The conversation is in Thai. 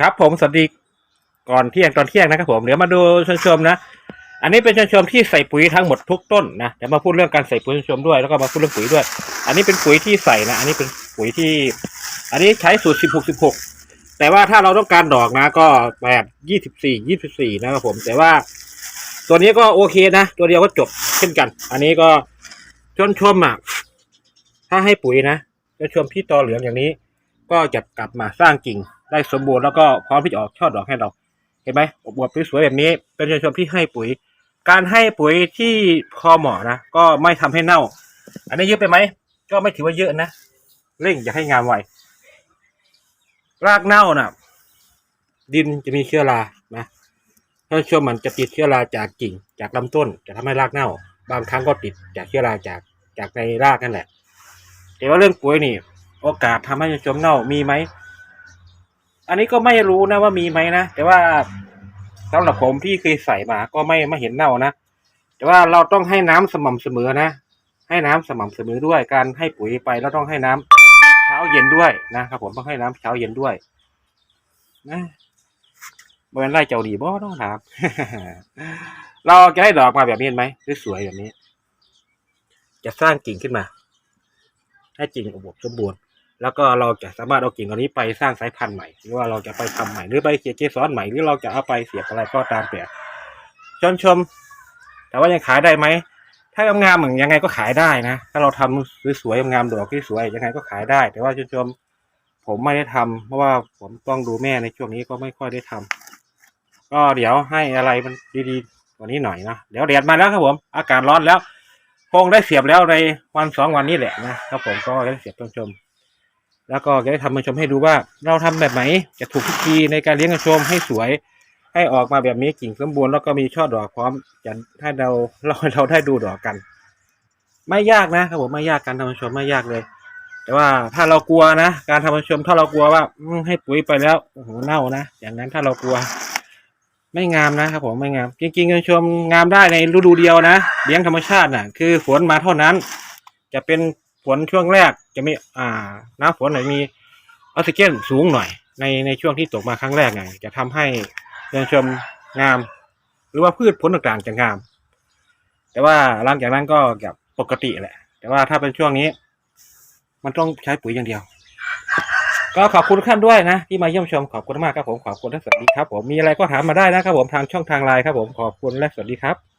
ครับผมสวัสดีก่อนเที่ยงตอนเที่ยงนะครับผมเดี๋ยวมาดูชมชมนะ อันนี้เป็นชมชมที่ใส่ปุ๋ยทั้งหมดทุกต้นนะเดี๋ยวมาพูดเรื่องการใส่ปุ๋ยชมชมด้วยแล้วก็มาพูดเรื่องปุ๋ยด้วย อันนี้เป็นปุ๋ยที่ใส่นะ อันนี้เป็นปุ๋ยที่ อันนี้ใช้สูตรสิบหกสิบหกแต่ว่าถ้าเราต้องการดอกนะ ก็แปดยี่สิบสี่ยี่สิบสี่นะครับผม แต่ว่าตัวนี้ก็โอเคนะ ตัวเดียวก็จบเช่นกัน อันนี้ก็ชมชมอะถ้าให้ปุ๋ยนะชมชมที่ตอเหลืองอย่างนี้ ก็จะกลับมาสร้างกิ่ง ได้สมบูรณ์แล้วก็พร้อมที่จะออกช่อดอกให้เรา เห็นไหมอบอวบสวยแบบนี้ เป็นชมชมที่ให้ปุ๋ย การให้ปุ๋ยที่พอเหมาะนะก็ไม่ทำให้เน่า อันนี้เยอะไปไหมก็ไม่ถือว่าเยอะนะเร่งอย่าให้งามไวรากเน่าน่ะ ดินจะมีเชื้อรานะถ้าช่วงมันจะติดเชื้อราจากกิ่ง จากลำต้นจะทำให้รากเน่า บางครั้งก็ติดจากเชื้อราจากจากในรากนั่นแหละแต่ว่าเรื่องปุ๋ยนี่ โอกาสทำให้ชมเน่ามีไหม อันนี้ก็ไม่รู้นะว่ามีไหมนะ แต่ว่าสำหรับผมที่เคยใส่มาก็ไม่ไม่เห็นเน่านะ แต่ว่าเราต้องให้น้ำสม่ำเสมอนะ ให้น้ำสม่ำเสมอด้วย การให้ปุ๋ยไปแล้วต้องให้น้ำเช้าเย็นด้วยนะครับผมต้องให้น้ำเช้าเย็นด้วย นะเมื่อไร่เจ้าดีบ่ต้องถามเราจะให้ดอกมาแบบนี้เห็นไหมสวยๆแบบนี้ จะสร้างกิ่งขึ้นมา ให้กิ่งอบอวบสมบูรณ์ แล้วก็เราจะสามารถเอากิ่งเหล่านี้ไปสร้างสายพันธุ์ใหม่ หรือว่าเราจะไปทำใหม่หรือไปเกียเกสรใหม่หรือเราจะเอาไปเสียบอะไรก็ตามแต่ชมชม แต่ว่ายังขายได้ไหมถ้างามๆเหมือนยังไงก็ขายได้นะ ถ้าเราทำสวยๆงามดอกที่สวยยังไงก็ขายได้ แต่ว่าชมชม ผมไม่ได้ทำเพราะว่าผมต้องดูแม่ในช่วงนี้ก็ไม่ค่อยได้ทำก็เดี๋ยวให้อะไรมันดีๆกว่านี้หน่อยนะเดี๋ยวแดดมาแล้วครับผม อากาศร้อนแล้วคงได้เสียบแล้วในวันสองวันนี้แหละนะครับผมก็ได้เสียบชมชม แล้วก็จะได้ทำมาชมให้ดูว่าเราทำแบบไหนจะถูกพิธีในการเลี้ยงกระชมให้สวย ให้ออกมาแบบนี้กิ่งสมบูรณ์แล้วก็มีช่อดอกพร้อมจะให้เราเราเราได้ดูดอกกัน ไม่ยากนะครับผมไม่ยากการทำชมไม่ยากเลย แต่ว่าถ้าเรากลัวนะ การทำชมถ้าเรากลัวว่าให้ปุ๋ยไปแล้วโอ้โหเน่านะอย่างนั้นถ้าเรากลัว ไม่งามนะครับผมไม่งาม จริงๆการชมงามได้ในฤดูเดียวนะ เลี้ยงธรรมชาติน่ะ คือฝนมาเท่านั้น จะเป็น ฝนช่วงแรกจะมีอ่าน้ำฝนหน่อยมีออกซิเจนสูงหน่อย ในในช่วงที่ตกมาครั้งแรกไงจะทำให้เดินชมงาม หรือว่าพืชผลต่างๆจะงาม แต่ว่าหลังจากนั้นก็แบบปกติแหละ แต่ว่าถ้าเป็นช่วงนี้ มันต้องใช้ปุ๋ยอย่างเดียว ก็ขอบคุณทุกท่านด้วยนะ ที่มาเยี่ยมชมขอบคุณมากครับผมขอบคุณและสวัสดีครับผมมีอะไรก็ถามมาได้นะครับผมทางช่องทางไลน์ครับผมขอบคุณและสวัสดีครับ